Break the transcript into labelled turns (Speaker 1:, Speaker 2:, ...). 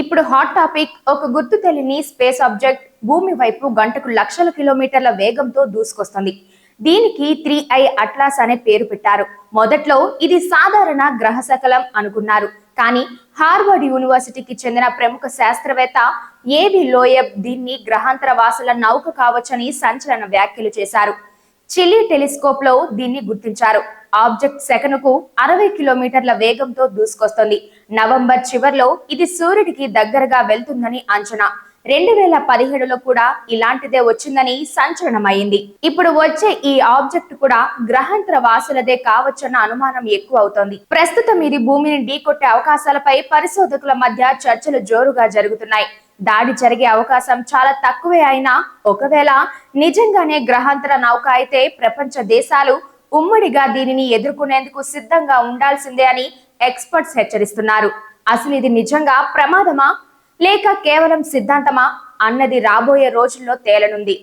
Speaker 1: ఇప్పుడు hot topic ఒక గుర్తు తెలియని స్పేస్ ఆబ్జెక్ట్ భూమి వైపు గంటకు లక్షల కిలోమీటర్ల వేగంతో దూసుకొస్తుంది. దీనికి త్రీ ఐ అట్లాస్ అనే పేరు పెట్టారు. మొదట్లో ఇది సాధారణ గ్రహ శకలం అనుకున్నారు. కానీ హార్వర్డ్ యూనివర్సిటీకి చెందిన ప్రముఖ శాస్త్రవేత్త ఏవి లోయబ్ దీన్ని గ్రహాంతర వాసుల నౌక కావచ్చని సంచలన వ్యాఖ్యలు చేశారు. చిలీ టెలిస్కోప్లో దీన్ని గుర్తించారు. ఆబ్జెక్ట్ సెకనుకు అరవై కిలోమీటర్ల వేగంతో దూసుకొస్తుంది. నవంబర్ చివర్లో ఇది సూర్యుడికి దగ్గరగా వెళ్తుందని అంచనా. రెండు వేల పదిహేడులో కూడా ఇలాంటిదే వచ్చిందని సంచలనమైంది. ఇప్పుడు వచ్చే ఈ ఆబ్జెక్ట్ కూడా గ్రహాంతర వాసులదే కావచ్చన్న అనుమానం ఎక్కువ అవుతోంది. ప్రస్తుతం ఇది భూమిని ఢీకొట్టే అవకాశాలపై పరిశోధకుల మధ్య చర్చలు జోరుగా జరుగుతున్నాయి. దాడి జరిగే అవకాశం చాలా తక్కువే అయినా ఒకవేళ నిజంగానే గ్రహాంతర నౌక అయితే ప్రపంచ దేశాలు ఉమ్మడిగా దీనిని ఎదుర్కొనేందుకు సిద్ధంగా ఉండాల్సిందే అని ఎక్స్పర్ట్స్ హెచ్చరిస్తున్నారు. అసలు ఇది నిజంగా ప్రమాదమా? లేక కేవలం సిద్ధాంతమా? అన్నది రాబోయే రోజుల్లో తేలనుంది.